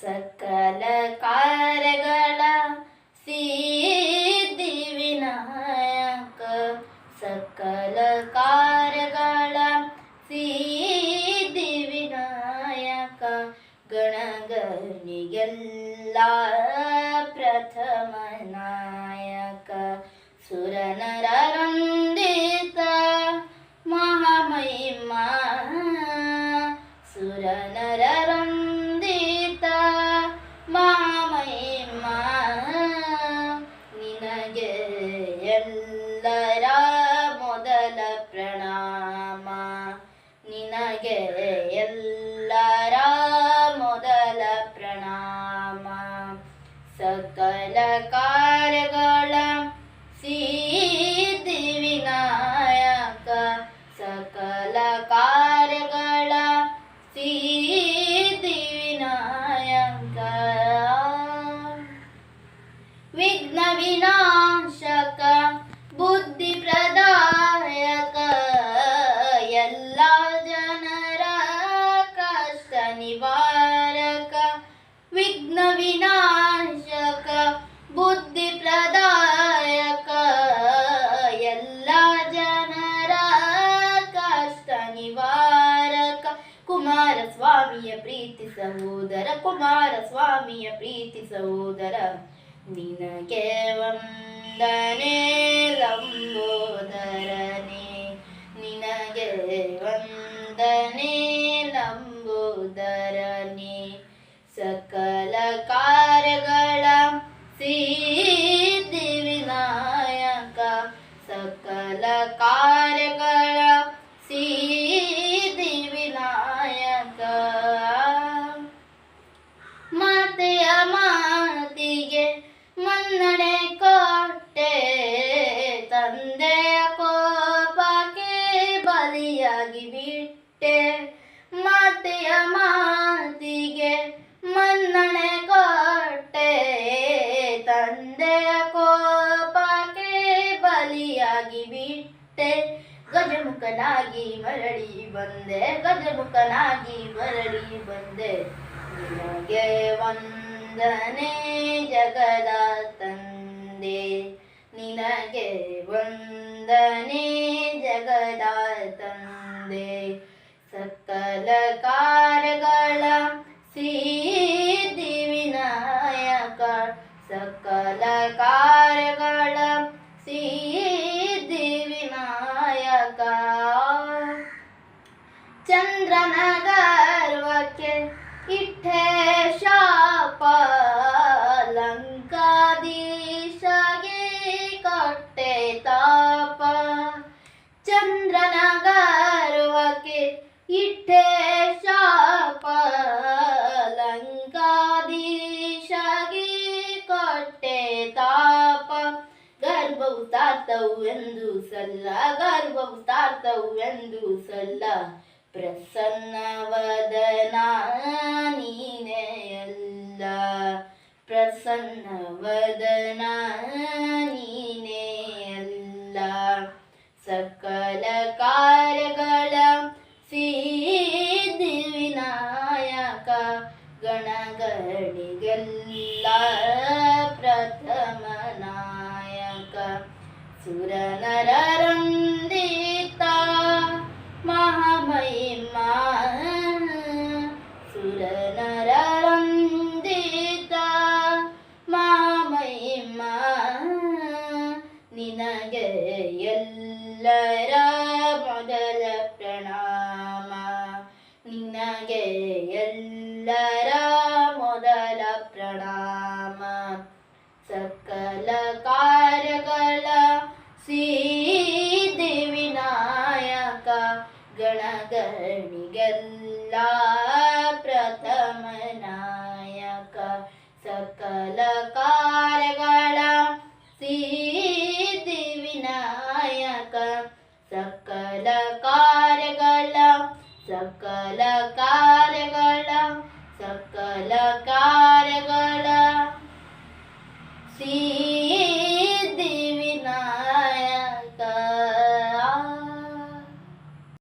ಸಕಲ ಕಾರ್ಯಗಳ ಸಿದ್ಧಿ ವಿನಾಯಕ ಸಕಲ ಕಾರ್ಯಗಳ ಸಿದ್ಧಿ ವಿನಾಯಕ ಗಣಗಣಿಗೆಲ್ಲ ಪ್ರಥಮ ನಾಯಕ ಸುರನರರಂದಿತ ಎಲ್ಲರ ಮೊದಲ ಪ್ರಣಾಮ. ನಿನಗೆ ಎಲ್ಲರ ಮೊದಲ ಪ್ರಣಾಮ. ಸಕಲ ಕಾರ್ಯಗಳ ಸಿದ್ಧಿ ವಿನಾಯಕ. ಸಕಲ ಕಾರ್ಯಗಳ ಸಿದ್ಧಿ ವಿನಾಯಕ. ವಿಘ್ನ ವಿನಾಶಕ ನಿವಾರಕ ವಿಘ್ನ ವಿನಾಶಕ, ಬುದ್ಧಿ ಪ್ರದಾಯಕ, ಎಲ್ಲ ಜನರ ಕಷ್ಟ ನಿವಾರಕ. ಕುಮಾರಸ್ವಾಮಿಯ ಪ್ರೀತಿ ಸಹೋದರ ಕುಮಾರಸ್ವಾಮಿಯ ಪ್ರೀತಿ ಸಹೋದರ, ನಿನಗೆ ವಂದನೆ ಲಂಬೋದರನೇ, ನಿನಗೆ ವಂದನೆ. ಸಕಲ ಕಾರ್ಯಗಳ ಸಿದ್ಧಿ ವಿನಾಯಕ. ಮಾತೆಯ ಮಾತಿಗೆ ಮನ್ನಣೆ ಕೊಟ್ಟೆ, ತಂದೆಯ ಕೋಪಕ್ಕೆ ಬಲಿಯಾಗಿ ಬಿಟ್ಟೆ. ಮಾತೆಯ ಮಾತಿಗೆ ಮನ್ನಣೆ ಕೊಟ್ಟೆ, ತಂದೆಯ ಕೋಪಕ್ಕೆ ಬಿಟ್ಟೆ ಗಜಮುಖನಾಗಿ ಮರಳಿ ಬಂದೆ, ಗಜಮುಖನಾಗಿ ಮರಳಿ ಬಂದೆ. ನಿನಗೆ ವಂದನೆ ಜಗದ ತಂದೆ ನಿನಗೆ ವಂದನೆ ಜಗದ ತಂದೆ ಸಕಲ ಕಾರ್ಯಗಳ ಸಿದ್ಧಿ ವಿನಾಯಕ, ಸಕಲ ತಾತವು ಎಂದು ಸಲ್ಲ ಗರ್ವವು ತಾತವು ಎಂದು ಸಲ್ಲ. ಪ್ರಸನ್ನವದನ ನೀನೇ ಅಲ್ಲ ಪ್ರಸನ್ನವದನ सुरनरन्दिता महामहिमा प्रथम नायक सकलकारी दिवि सकलकारगळ सकलकारगळ सकलकार सकलकारी